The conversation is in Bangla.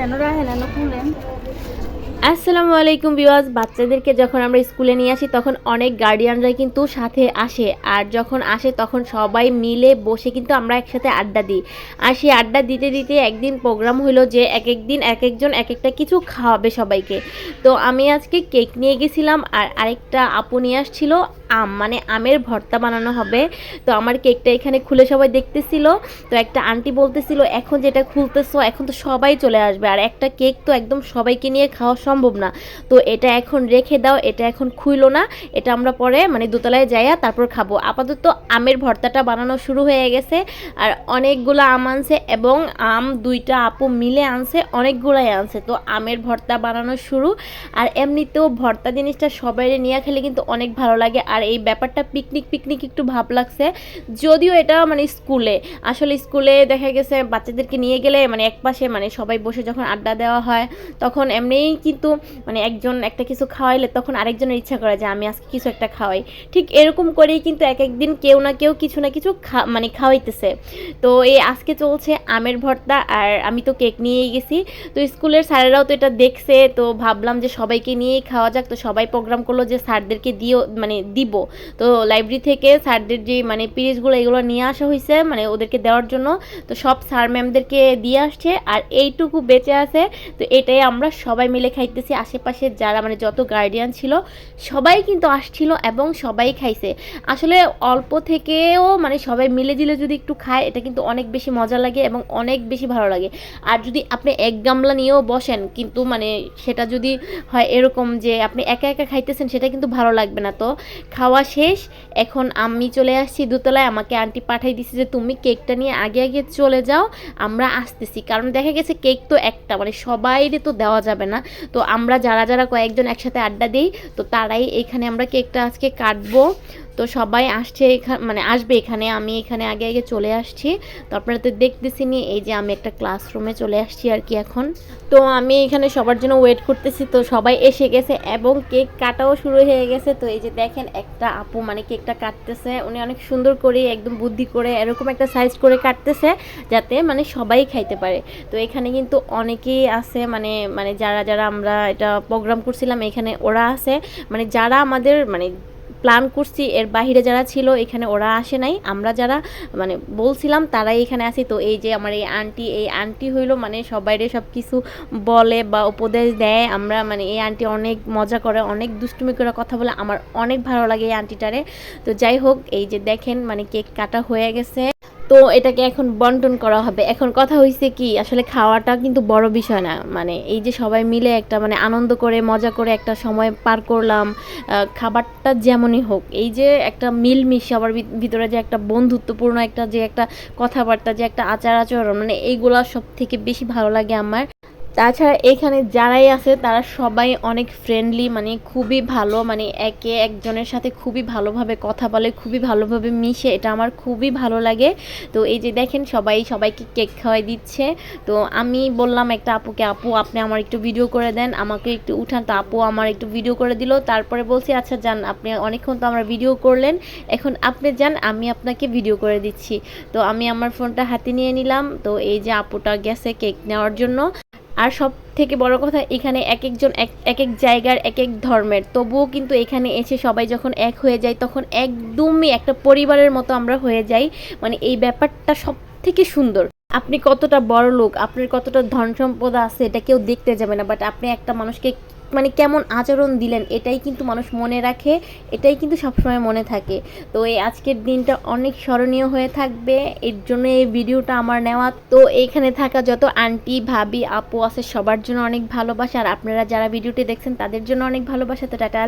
Siya, nurahin, ano kulin? আসসালামু আলাইকুম বিওয়াজ বাচ্চাদেরকে যখন আমরা স্কুলে নিয়ে আসি, তখন অনেক গার্ডিয়ানরা কিন্তু সাথে আসে। আর যখন আসে, তখন সবাই মিলে বসে কিন্তু আমরা একসাথে আড্ডা দিই। আর সেই আড্ডা দিতে দিতে একদিন প্রোগ্রাম হলো যে এক এক দিন এক একজন এক একটা কিছু খাওয়াবে সবাইকে। তো আমি আজকে কেক নিয়ে গেছিলাম আর আরেকটা আপু নিয়ে আসছিল আম মানে আমের ভর্তা বানানো হবে। তো আমার কেকটা এখানে খুলে সবাই দেখতেছিল। তো একটা আন্টি বলতেছিল, এখন যেটা খুলতেছো, এখন তো সবাই চলে আসবে। আর একটা কেক তো একদম সবাইকে নিয়ে খাওয়া সম্ভব না। তো এটা এখন রেখে দাও, এটা এখন খুইলো না, এটা আমরা পরে মানে দোতলায় যাইয়া তারপর খাব। আপাতত আমের ভর্তাটা বানানো শুরু হয়ে গেছে, আর অনেকগুলো আম আনছে এবং আম দুইটা আপু মিলে আনছে, অনেকগুলাই আনছে। তো আমের ভর্তা বানানো শুরু, আর এমনিতেও ভর্তা জিনিসটা সবাই নিয়ে খেলে কিন্তু অনেক ভালো লাগে, আর এই ব্যাপারটা পিকনিক পিকনিক একটু ভাব লাগছে। যদিও এটা মানে স্কুলে, আসলে স্কুলে দেখা গেছে বাচ্চাদেরকে নিয়ে গেলে মানে একপাশে মানে সবাই বসে যখন আড্ডা দেওয়া হয়, তখন এমনিই কিন্তু মানে একজন একটা কিছু খাওয়াইলে তখন আরেকজনের ইচ্ছা করে যে আমি আজকে কিছু একটা খাওয়াই। ঠিক এরকম করেই কিন্তু এক একদিন কেউ না কেউ কিছু না কিছু মানে খাওয়াইতেছে। তো এই আজকে চলছে আমের ভর্তা আর আমি তো কেক নিয়েই গেছি। তো স্কুলের স্যারেরাও তো এটা দেখছে, তো ভাবলাম যে সবাইকে নিয়েই খাওয়া যাক। তো সবাই প্রোগ্রাম করল যে স্যারদেরকে দিও মানে দিব। তো লাইব্রেরি থেকে স্যারদের যে মানে পিরিজগুলো এগুলো নিয়ে আসা হয়েছে মানে ওদেরকে দেওয়ার জন্য। তো সব স্যার ম্যামদেরকে দিয়ে আসছে আর এইটুকু বেঁচে আছে। তো এটাই আমরা সবাই মিলে খাইতেছি আশেপাশে যারা মানে যত গার্ডিয়ান ছিল, সবাই কিন্তু আসছিল এবং সবাই খাইছে। আসলে অল্প থেকেও মানে সবাই মিলে দিলে যদি একটু খায়, এটা কিন্তু অনেক বেশি মজা লাগে এবং অনেক বেশি ভালো লাগে। আর যদি আপনি এক গামলা নিয়েও বসেন, কিন্তু মানে সেটা যদি হয় এরকম যে আপনি একা একা খাইতেছেন, সেটা কিন্তু ভালো লাগবে না। তো খাওয়া শেষ, এখন আমি চলে আসছি দুতলায়। আমাকে আন্টি পাঠাই দিছে যে, তুমি কেকটা নিয়ে আগে আগে চলে যাও, আমরা আসতেছি। কারণ দেখা গেছে কেক তো একটা মানে সবাইরে তো দেওয়া যাবে না। তো আমরা যারা যারা কয়েকজন একসাথে আড্ডা দিই তো তারাই এখানে আমরা কেকটা আজকে কাটবো। তো সবাই আসছে এখানে মানে আসবে এখানে। আমি এখানে আগে আগে চলে আসছি। তো আপনারা তো দেখতেছি নি এই যে আমি একটা ক্লাসরুমে চলে আসছি আর কি এখন। তো আমি এখানে সবার জন্য ওয়েট করতেছি। তো সবাই এসে গেছে এবং কেক কাটাও শুরু হয়ে গেছে। তো এই যে দেখেন, একটা আপু মানে কেকটা কাটতেছে। উনি অনেক সুন্দর করে, একদম বুদ্ধি করে, এরকম একটা সাইজ করে কাটতেছে যাতে মানে সবাই খাইতে পারে। তো এখানে কিন্তু অনেকেই আছে মানে মানে যারা যারা আমরা এটা প্রোগ্রাম করছিলাম, এখানে ওরা আছে। মানে যারা আমাদের মানে প্ল্যান করছি, এর বাহিরে যারা ছিল, এখানে ওরা আসে নাই। আমরা যারা মানে বলছিলাম, তারাই এখানে আসি তো এই যে আমার এই আন্টি এই আন্টি হইল মানে সবাইরে সব কিছু বলে বা উপদেশ দেয়। আমরা মানে এই আন্টি অনেক মজা করে, অনেক দুষ্টুমি করে কথা বলে। আমার অনেক ভালো লাগে এই আন্টিটারে তো যাই হোক, এই যে দেখেন মানে কেক কাটা হয়ে গেছে। তো এটাকে এখন বন্টন করা হবে। এখন কথা হয়েছে কি, আসলে খাওয়াটা কিন্তু বড় বিষয় না। মানে এই যে সবাই মিলে একটা মানে আনন্দ করে, মজা করে একটা সময় পার করলাম খাবারটা যেমনই হোক, এই যে একটা মিলমিশ, সবার ভিতরে যে একটা বন্ধুত্বপূর্ণ একটা যে একটা কথাবার্তা, যে একটা আচার আচরণ মানে এইগুলো সব থেকে বেশি ভালো লাগে আমার। তাছাড়া এখানে যারাই আছে, তারা সবাই অনেক ফ্রেন্ডলি মানে খুবই ভালো মানে একে একজনের সাথে খুবই ভালোভাবে কথা বলে, খুবই ভালোভাবে মিশে, এটা আমার খুবই ভালো লাগে। তো এই যে দেখেন সবাই, সবাইকে কেক খাওয়াই দিচ্ছে। তো আমি বললাম একটা আপুকে, আপু, আপনি আমার একটু ভিডিও করে দেন, আমাকে একটু উঠান। তো আপু আমার একটু ভিডিও করে দিল, তারপরে বলছি আচ্ছা যান, আপনি অনেকক্ষণ তো আমরা ভিডিও করলেন, এখন আপনি যান, আমি আপনাকে ভিডিও করে দিচ্ছি। তো আমি আমার ফোনটা হাতে নিয়ে নিলাম, তো এই যে আপুটা গেছে কেক নেওয়ার জন্য। আর সব থেকে বড় কথা, এখানে এক একজন এক এক জায়গার এক এক ধর্মের। তবুও কিন্তু এখানে এসে সবাই যখন এক হয়ে যায়, তখন একদমই একটা পরিবারের মতো আমরা হয়ে যাই। মানে এই ব্যাপারটা সব থেকে সুন্দর। আপনি কতটা বড় লোক আপনার কতটা ধন সম্পদ আছে, এটা কেউ দেখতে যাবে না। বাট আপনি একটা মানুষকে মানে কেমন আচরণ দিলেন, এটাই কিন্তু মানুষ মনে রাখে, এটাই কিন্তু সবসময় মনে থাকে। তো এই আজকের দিনটা অনেক স্মরণীয় হয়ে থাকবে, এর জন্য এই ভিডিওটা আমার নেওয়া। তো এখানে থাকা যত আন্টি, ভাবি, আপু আছে, সবার জন্য অনেক ভালোবাসা। আর আপনারা যারা ভিডিওটি দেখছেন, তাদের জন্য অনেক ভালোবাসা। তো টাটা